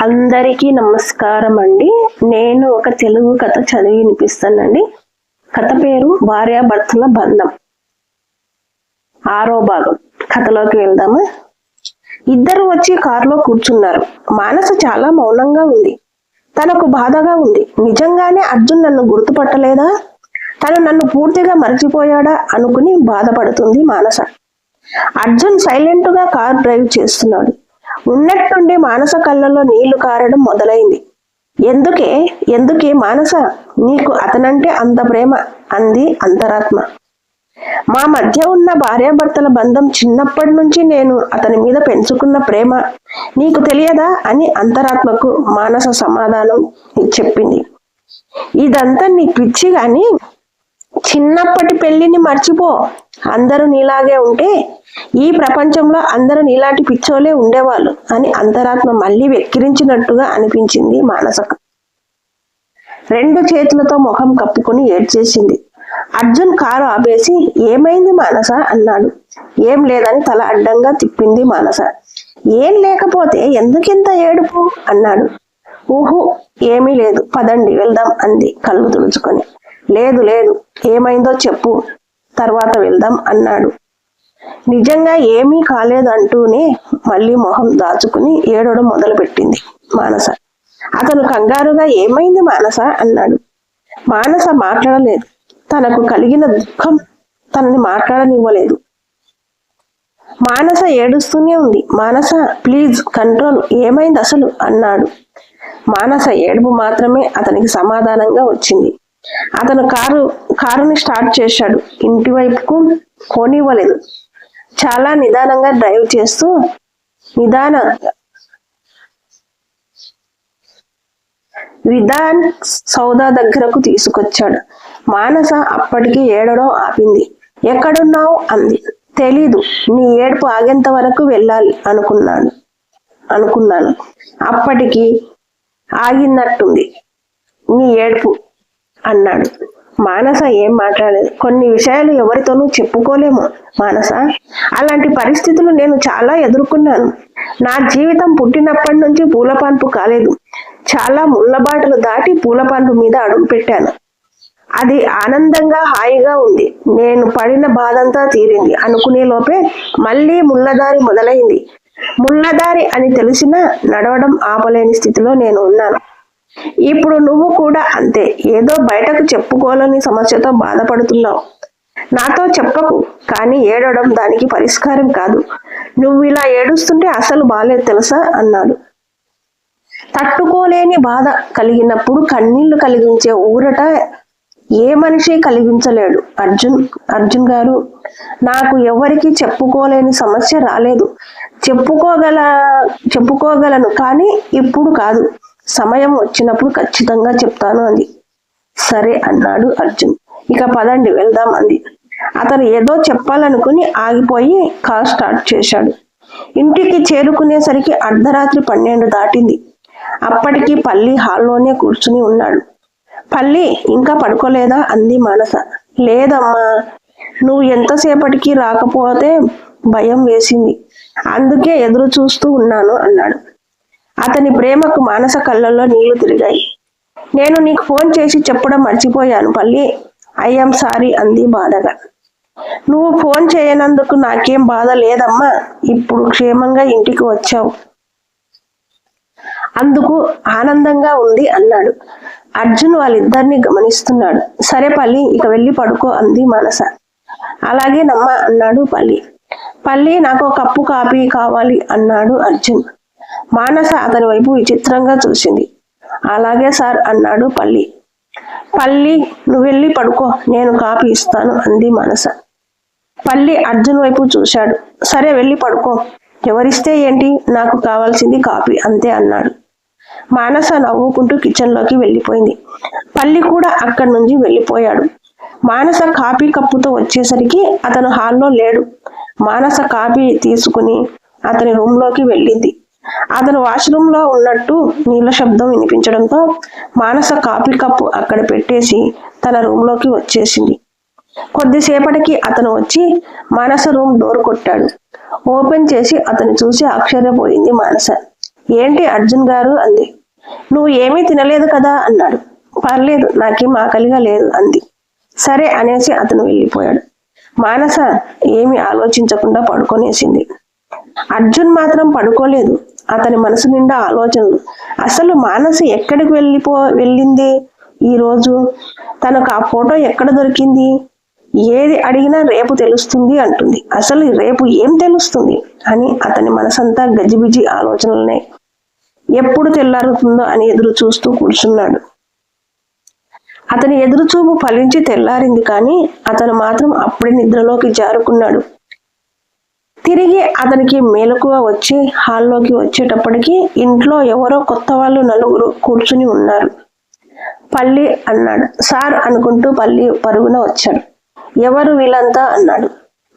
అందరికీ నమస్కారం అండి నేను ఒక తెలుగు కథ చదివి వినిపిస్తానండి. కథ పేరు భార్యాభర్తల బంధం. ఆరో భాగం. కథలోకి వెళ్దామా? ఇద్దరు వచ్చి కారులో కూర్చున్నారు. మానస చాలా మౌనంగా ఉంది. తనకు బాధగా ఉంది. నిజంగానే అర్జున్ నన్ను గుర్తుపట్టలేదా? తను నన్ను పూర్తిగా మర్చిపోయాడా అనుకుని బాధపడుతుంది మానస. అర్జున్ సైలెంట్గా కార్ డ్రైవ్ చేస్తున్నాడు. ఉన్నట్టుండి మానస కళ్ళలో నీళ్ళు కారడం మొదలైంది. ఎందుకే? ఎందుకే మానస? నీకు అతనంటే అంత ప్రేమ అంది అంతరాత్మ. మా మధ్య ఉన్న భార్యాభర్తల బంధం చిన్నప్పటి నుంచి నేను అతని మీద పెంచుకున్న ప్రేమ. నీకు తెలియదా? అని అంతరాత్మకు మానస సమాధానం చెప్పింది. ఇదంతా నీ పిచ్చి గాని. చిన్నప్పటి పెళ్ళిని మర్చిపో. అందరూ నీలాగే ఉంటే ఈ ప్రపంచంలో అందరూ నీలాంటి పిచ్చోలే ఉండేవాళ్ళు అని అంతరాత్మ మళ్ళీ వెక్కిరించినట్టుగా అనిపించింది మానసక. రెండు చేతులతో ముఖం కప్పుకొని ఏడ్చేసింది. అర్జున్ కారు ఆపేసి ఏమైంది మానస? అన్నాడు. ఏం లేదని తల అడ్డంగా తిప్పింది మానస. ఏం లేకపోతే ఎందుకింత ఏడుపు? అన్నాడు. ఊహు ఏమీ లేదు. పదండి వెళ్దాం అంది కళ్ళు తుడుచుకొని. లేదు లేదు. ఏమైందో చెప్పు. తర్వాత వెళ్దాం అన్నాడు. నిజంగా ఏమీ కాలేదంటూనే మళ్ళీ మొహం దాచుకుని ఏడవడం మొదలుపెట్టింది మానస. అతను కంగారుగా ఏమైంది మానస? అన్నాడు. మానస మాట్లాడలేదు. తనకు కలిగిన దుఃఖం తనని మాట్లాడనివ్వలేదు. మానస ఏడుస్తూనే ఉంది. Manasa please control. ఏమైంది అసలు? అన్నాడు. మానస ఏడుపు మాత్రమే అతనికి సమాధానంగా వచ్చింది. అతను కారు కారుని స్టార్ట్ చేశాడు. ఇంటి వైపుకు పోనివ్వలేదు చాలా నిదానంగా డ్రైవ్ చేస్తూ నిదాన విధాన్ సౌదా దగ్గరకు తీసుకొచ్చాడు. మానస అప్పటికి ఏడడం ఆపింది. ఎక్కడున్నావు? అంది. తెలీదు. నీ ఏడుపు ఆగేంత వరకు వెళ్ళాలి అనుకున్నాను. అనుకున్నాను. అప్పటికి ఆగినట్టుంది నీ ఏడుపు అన్నాడు. మానస ఏం మాట్లాడలేదు. కొన్ని విషయాలు ఎవరితోనూ చెప్పుకోలేము మానస. అలాంటి పరిస్థితులు నేను చాలా ఎదుర్కొన్నాను. నా జీవితం పుట్టినప్పటి నుంచి పూలపాన్పు కాలేదు. చాలా ముళ్ళబాటలు దాటి పూలపాన్పు మీద అడుగు పెట్టాను. అది ఆనందంగా హాయిగా ఉంది. నేను పడిన బాధంతా తీరింది. అనుకునే లోపే మళ్ళీ ముళ్ళదారి మొదలైంది. ముళ్ళదారి అని తెలిసినా నడవడం ఆపలేని స్థితిలో నేను ఉన్నాను. ఇప్పుడు నువ్వు కూడా అంతే. ఏదో బయటకు చెప్పుకోవాలని సమస్యతో బాధపడుతున్నావు. నాతో చెప్పకు కానీ ఏడవడం దానికి పరిష్కారం కాదు. నువ్వు ఇలా ఏడుస్తుంటే అసలు బాలేదు తెలుసా? అన్నాడు. తట్టుకోలేని బాధ కలిగినప్పుడు కన్నీళ్ళు కలిగించే ఊరట ఏ మనిషి కలిగించలేడు. అర్జున్ అర్జున్ గారు నాకు ఎవరికి చెప్పుకోలేని సమస్య రాలేదు. చెప్పుకోగల చెప్పుకోగలను కానీ ఇప్పుడు కాదు. సమయం వచ్చినప్పుడు ఖచ్చితంగా చెప్తాను అంది. సరే అన్నాడు అర్జున్. ఇక పదండి వెళ్దాం అంది. అతను ఏదో చెప్పాలనుకుని ఆగిపోయి కార్ స్టార్ట్ చేశాడు. ఇంటికి చేరుకునేసరికి అర్ధరాత్రి పన్నెండు దాటింది. అప్పటికి పల్లి హాల్లోనే కూర్చుని ఉన్నాడు. పల్లి ఇంకా పడుకోలేదా? అంది మానస. లేదమ్మా నువ్వు ఎంతసేపటికి రాకపోతే భయం వేసింది. అందుకే ఎదురు చూస్తూ ఉన్నాను అన్నాడు. అతని ప్రేమకు మానస కళ్ళల్లో నీళ్ళు తిరిగాయి. నేను నీకు ఫోన్ చేసి చెప్పడం మర్చిపోయాను పల్లి. ఐఎమ్ సారీ అంది బాధగా. నువ్వు ఫోన్ చేయనందుకు నాకేం బాధ లేదమ్మా. ఇప్పుడు క్షేమంగా ఇంటికి వచ్చావు. అందుకు ఆనందంగా ఉంది అన్నాడు. అర్జున్ వాళ్ళిద్దరిని గమనిస్తున్నాడు. సరే పల్లి ఇక వెళ్ళి పడుకో అంది మానస. అలాగే నమ్మ అన్నాడు పల్లి. పల్లి నాకు ఒక కప్పు కాపీ కావాలి అన్నాడు అర్జున్. మానస అతని వైపు విచిత్రంగా చూసింది. అలాగే సార్ అన్నాడు పల్లి. పల్లి నువ్వు వెళ్ళి పడుకో నేను కాపీ ఇస్తాను అంది మానస. పల్లి అర్జున్ వైపు చూశాడు. సరే వెళ్ళి పడుకో. ఎవరిస్తే ఏంటి? నాకు కావాల్సింది కాపీ అంతే అన్నాడు. మానస నవ్వుకుంటూ కిచెన్లోకి వెళ్ళిపోయింది. పల్లి కూడా అక్కడి నుంచి వెళ్ళిపోయాడు. మానస కాపీ కప్పుతో వచ్చేసరికి అతను హాల్లో లేడు. మానస కాపీ తీసుకుని అతని రూమ్లోకి వెళ్ళింది. అతను వాష్రూమ్లో ఉన్నట్టు నీళ్ళ శబ్దం వినిపించడంతో మానస కాఫీ కప్పు అక్కడ పెట్టేసి తన రూమ్లోకి వచ్చేసింది. కొద్దిసేపటికి అతను వచ్చి మానస రూమ్ డోర్ కొట్టాడు. ఓపెన్ చేసి అతను చూసి ఆశ్చర్యపోయింది మానస. ఏంటి అర్జున్ గారు? అంది. నువ్వు ఏమీ తినలేదు కదా? అన్నాడు. పర్లేదు నాకేం ఆకలిగా లేదు అంది. సరే అనేసి అతను వెళ్ళిపోయాడు. మానస ఏమి ఆలోచించకుండా పడుకొనేసింది. అర్జున్ మాత్రం పడుకోలేదు. అతని మనసు నిండా ఆలోచనలు. అసలు మానస ఎక్కడికి వెళ్ళిపో వెళ్ళింది? ఈరోజు తనకు ఆ ఫోటో ఎక్కడ దొరికింది? ఏది అడిగినా రేపు తెలుస్తుంది అంటుంది. అసలు రేపు ఏం తెలుస్తుంది? అని అతని మనసంతా గజిబిజి ఆలోచనలనే. ఎప్పుడు తెల్లారుతుందో అని ఎదురు చూస్తూ కూర్చున్నాడు. అతని ఎదురుచూపు ఫలించి తెల్లారింది కానీ అతను మాత్రం అప్పుడే నిద్రలోకి జారుకున్నాడు. తిరిగి అతనికి మేలుకువ వచ్చి హాల్లోకి వచ్చేటప్పటికి ఇంట్లో ఎవరో కొత్త వాళ్ళు నలుగురు కూర్చుని ఉన్నారు. పల్లి అన్నాడు. సార్ అనుకుంటూ పల్లి పరుగున వచ్చాడు. ఎవరు వీళ్ళంతా? అన్నాడు.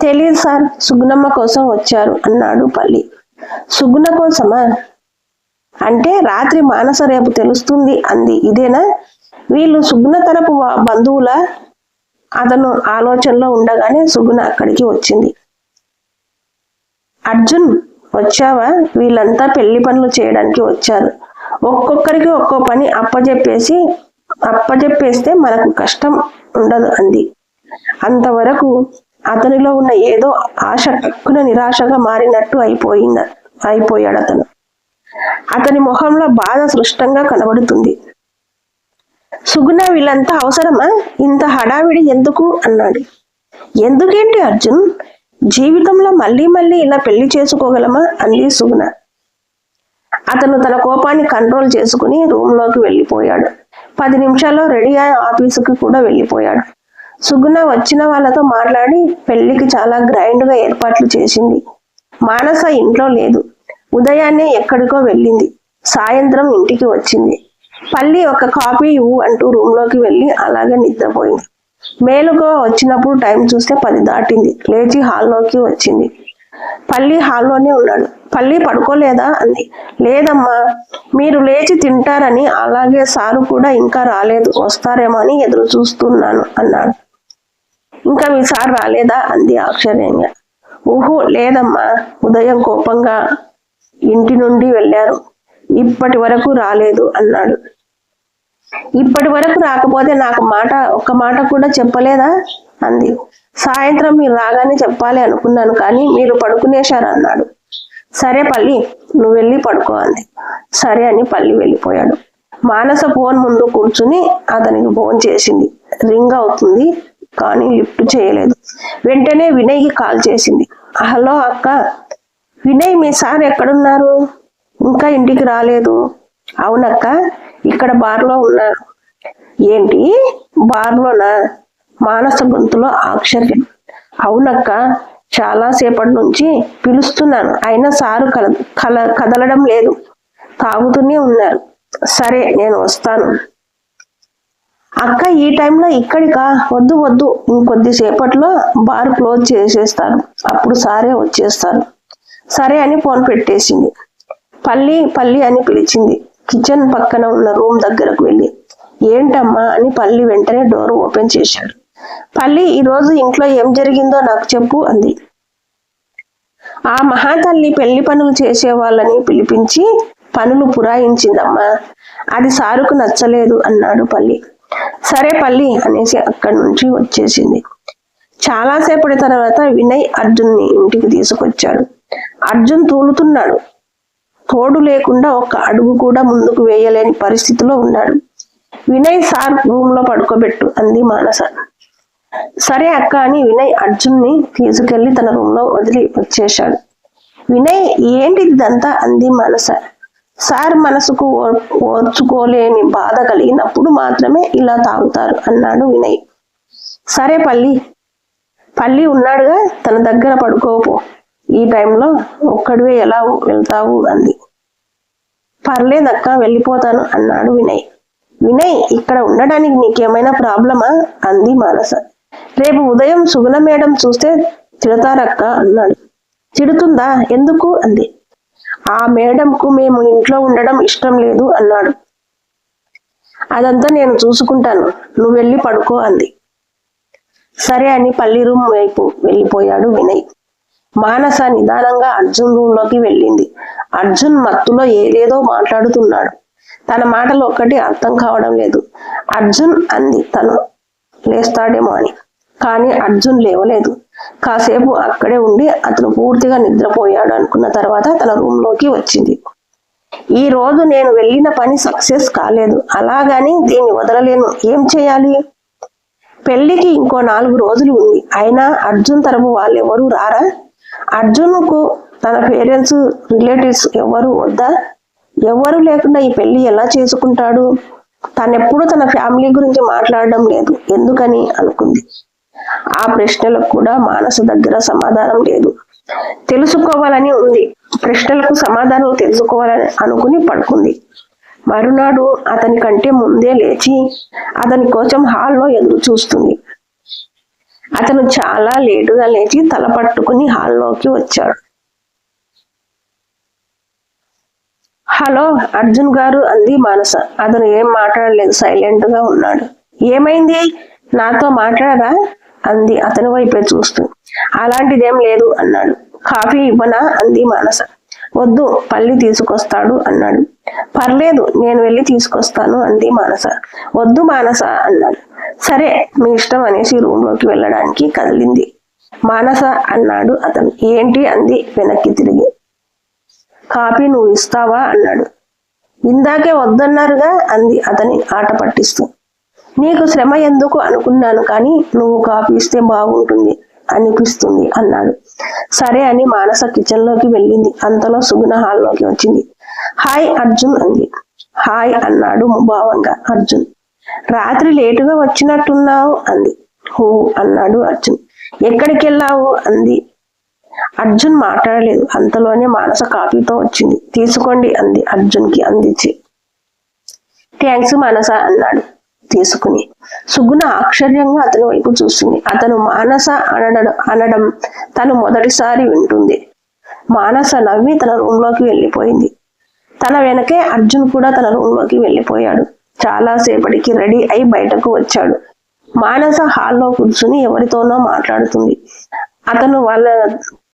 తెలియదు సార్ సుగుణమ్మ కోసం వచ్చారు అన్నాడు పల్లి. సుగుణ కోసమా? అంటే రాత్రి మానస రేపు తెలుస్తుంది అంది. ఇదేనా? వీళ్ళు సుగుణ తరపు బంధువుల? అతను ఆలోచనలో ఉండగానే సుగుణ అక్కడికి వచ్చింది. అర్జున్ వచ్చావా? వీళ్ళంతా పెళ్ళి పనులు చేయడానికి వచ్చారు. ఒక్కొక్కరికి ఒక్కో పని అప్పజెప్పేసి అప్పజెప్పేస్తే మనకు కష్టం ఉండదు అంది. అంతవరకు అతనిలో ఉన్న ఏదో ఆశ టక్కున నిరాశగా మారినట్టు అయిపోయింద అయిపోయాడు అతను. అతని ముఖంలో బాధ స్పష్టంగా కనబడుతుంది. సుగుణ వీళ్ళంతా అవసరమా? ఇంత హడావిడి ఎందుకు? అన్నాడు. ఎందుకేంటి అర్జున్? జీవితంలో మళ్ళీ మళ్ళీ ఇలా పెళ్ళి చేసుకోగలమా అంది సుగుణ. అతను తన కోపాన్ని కంట్రోల్ చేసుకుని రూమ్లోకి వెళ్ళిపోయాడు. పది నిమిషాల్లో రెడీ అయి ఆఫీసుకి కూడా వెళ్ళిపోయాడు. సుగుణ వచ్చిన వాళ్ళతో మాట్లాడి పెళ్ళికి చాలా గ్రైండ్గా ఏర్పాట్లు చేసింది. మానస ఇంట్లో లేదు. ఉదయాన్నే ఎక్కడికో వెళ్ళింది. సాయంత్రం ఇంటికి వచ్చింది. పల్లి ఒక కాపీ ఇవ్వు అంటూ రూమ్లోకి వెళ్ళి అలాగే నిద్రపోయింది. మేలుగా వచ్చినప్పుడు టైం చూస్తే పది దాటింది. లేచి హాల్లోకి వచ్చింది. పల్లి హాల్లోనే ఉన్నాడు. పల్లి పడుకోలేదా? అంది. లేదమ్మా మీరు లేచి తింటారని అలాగే సారు కూడా ఇంకా రాలేదు. వస్తారేమో అని ఎదురు చూస్తున్నాను అన్నాడు. ఇంకా మీ సార్ రాలేదా? అంది ఆశ్చర్యంగా. ఊహో లేదమ్మా ఉదయం కోపంగా ఇంటి నుండి వెళ్ళారు. ఇప్పటి వరకు రాలేదు అన్నాడు. ఇప్పటి వరకు రాకపోతే నాకు మాట ఒక్క మాట కూడా చెప్పలేదా? అంది. సాయంత్రం మీరు రాగానే చెప్పాలి అనుకున్నాను కానీ మీరు పడుకునేశారు అన్నాడు. సరే పల్లి నువ్వు వెళ్ళి పడుకో అంది. సరే అని పల్లి వెళ్ళిపోయాడు. మానస ఫోన్ ముందు కూర్చుని అతనికి ఫోన్ చేసింది. రింగ్ అవుతుంది కానీ లిఫ్ట్ చేయలేదు. వెంటనే వినయ్కి కాల్ చేసింది. హలో అక్క వినయ్ మీ సార్ ఎక్కడున్నారు? ఇంకా ఇంటికి రాలేదు. అవునక్క ఇక్కడ బార్లో ఉన్నారు ఏంటి? బార్లోనా మానస గొంతులో ఆశ్చర్యం అవునక్క. చాలా సేపటి నుంచి పిలుస్తున్నాను. అయినా సారు కల కల కదలడం లేదు. తాగుతూనే ఉన్నారు. సరే నేను వస్తాను. అక్క ఈ టైంలో ఇక్కడికా? వద్దు వద్దు. ఇంకొద్దిసేపట్లో బార్ క్లోజ్ చేసేస్తాను. అప్పుడు సారే వచ్చేస్తారు. సరే అని ఫోన్ పెట్టేసింది. పల్లి పల్లి అని పిలిచింది. కిచెన్ పక్కన ఉన్న రూమ్ దగ్గరకు వెళ్ళి ఏంటమ్మా? అని పల్లి వెంటనే డోర్ ఓపెన్ చేశాడు. పల్లి ఈరోజు ఇంట్లో ఏం జరిగిందో నాకు చెప్పు అంది. ఆ మహాతల్లి పెళ్ళి పనులు చేసే వాళ్ళని పిలిపించి పనులు పురాయించిందమ్మా. అది సారుకు నచ్చలేదు అన్నాడు పల్లి. సరే పల్లి అనేసి అక్కడి నుంచి వచ్చేసింది. చాలాసేపటి తర్వాత వినయ్ అర్జున్ని ఇంటికి తీసుకొచ్చాడు. అర్జున్ తూలుతున్నాడు. తోడు లేకుండా ఒక అడుగు కూడా ముందుకు వేయలేని పరిస్థితిలో ఉన్నాడు. వినయ్ సార్ రూమ్లో పడుకోబెట్టు అంది మానస. సరే అక్క అని వినయ్ అర్జున్ని తీసుకెళ్ళి తన రూమ్లో వదిలి వచ్చేశాడు. వినయ్ ఏంటి ఇదంతా అంది మనస. సార్ మనసుకు ఓ- ఓర్చుకోలేని బాధ కలిగినప్పుడు మాత్రమే ఇలా తాగుతారు అన్నాడు వినయ్. సరే పల్లి. పల్లి ఉన్నాడుగా తన దగ్గర పడుకోపో. ఈ టైంలో ఒక్కడివే ఎలా వెళ్తావు? అంది. పర్లేదక్క వెళ్ళిపోతాను అన్నాడు వినయ్. వినయ్ ఇక్కడ ఉండడానికి నీకేమైనా ప్రాబ్లమా? అంది మానస. రేపు ఉదయం సుగుణ మేడం చూస్తే తిడతారక్క అన్నాడు. తిడుతుందా? ఎందుకు? అంది. ఆ మేడంకు మేము ఇంట్లో ఉండడం ఇష్టం లేదు అన్నాడు. అదంతా నేను చూసుకుంటాను నువ్వు వెళ్ళి పడుకో అంది. సరే అని పల్లి రూమ్ వైపు వెళ్ళిపోయాడు వినయ్. మానస నిదానంగా అర్జున్ రూమ్లోకి వెళ్ళింది. అర్జున్ మత్తులో ఏదేదో మాట్లాడుతున్నాడు. తన మాటలు ఒక్కటి అర్థం కావడం లేదు. అర్జున్ అంది తను లేస్తాడేమో అని. కానీ అర్జున్ లేవలేదు. కాసేపు అక్కడే ఉండి అతను పూర్తిగా నిద్రపోయాడు అనుకున్న తర్వాత తన రూమ్లోకి వచ్చింది. ఈ రోజు నేను వెళ్ళిన పని సక్సెస్ కాలేదు. అలాగని దీన్ని వదలలేను. ఏం చేయాలి? పెళ్ళికి ఇంకో నాలుగు రోజులు ఉంది. అయినా అర్జున్ తరపు వాళ్ళెవరూ రారా? అర్జున్కు తన పేరెంట్స్ రిలేటివ్స్ ఎవరు వద్దా? ఎవరు లేకుండా ఈ పెళ్ళి ఎలా చేసుకుంటాడు? తనెప్పుడు తన ఫ్యామిలీ గురించి మాట్లాడడం లేదు. ఎందుకని అనుకుంది. ఆ ప్రశ్నలకు కూడా మానస దగ్గర సమాధానం లేదు. తెలుసుకోవాలని ఉంది. ప్రశ్నలకు సమాధానం తెలుసుకోవాలని అనుకుని పడుకుంది. మరునాడు అతని కంటే ముందే లేచి అతని కోసం హాల్లో ఎదురు చూస్తుంది అతను చాలా లేటుగా లేచి తల పట్టుకుని హాల్లోకి వచ్చాడు. హలో అర్జున్ గారు అంది మానస. అతను ఏం మాట్లాడలేదు సైలెంట్గా ఉన్నాడు. ఏమైంది? నాతో మాట్లాడరా? అంది అతని వైపే చూస్తూ. అలాంటిదేం లేదు అన్నాడు. కాఫీ ఇవ్వనా? అంది మానస. వద్దు పల్లి తీసుకొస్తాడు అన్నాడు. పర్లేదు నేను వెళ్ళి తీసుకొస్తాను అంది మానస. వద్దు మానస అన్నాడు. సరే మీ ఇష్టం అనేసి రూమ్లోకి వెళ్ళడానికి కదిలింది. మానస అన్నాడు అతను. ఏంటి అంది వెనక్కి తిరిగి. కాపీ నువ్వు ఇస్తావా అన్నాడు. ఇందాకే వద్దన్నారుగా అంది అతని ఆట పట్టిస్తూ. నీకు శ్రమ ఎందుకు అనుకున్నాను కానీ నువ్వు కాపీ ఇస్తే బాగుంటుంది అనిపిస్తుంది అన్నాడు. సరే అని మానస కిచెన్లోకి వెళ్ళింది. అంతలో సుగుణ హాల్లోకి వచ్చింది. హాయ్ అర్జున్ అంది. హాయ్ అన్నాడు ముభావంగా అర్జున్. రాత్రి లేటుగా వచ్చినట్టున్నావు అంది. హో అన్నాడు అర్జున్. ఎక్కడికి వెళ్ళావు అంది. అర్జున్ మాట్లాడలేదు. అంతలోనే మానస కాఫీతో వచ్చింది. తీసుకోండి అంది అర్జున్కి అందించి. థ్యాంక్స్ మానస అన్నాడు తీసుకుని. సుగుణ ఆశ్చర్యంగా అతని వైపు చూస్తుంది. అతను మానస అనడం అనడం తను మొదటిసారి వింటుంది. మానస నవ్వి తన రూమ్లోకి వెళ్ళిపోయింది. తన వెనకే అర్జున్ కూడా తన రూమ్లోకి వెళ్ళిపోయాడు. చాలా సేపటికి రెడీ అయి బయటకు వచ్చాడు. మానస హాల్లో కూర్చుని ఎవరితోనో మాట్లాడుతుంది. అతను వాళ్ళ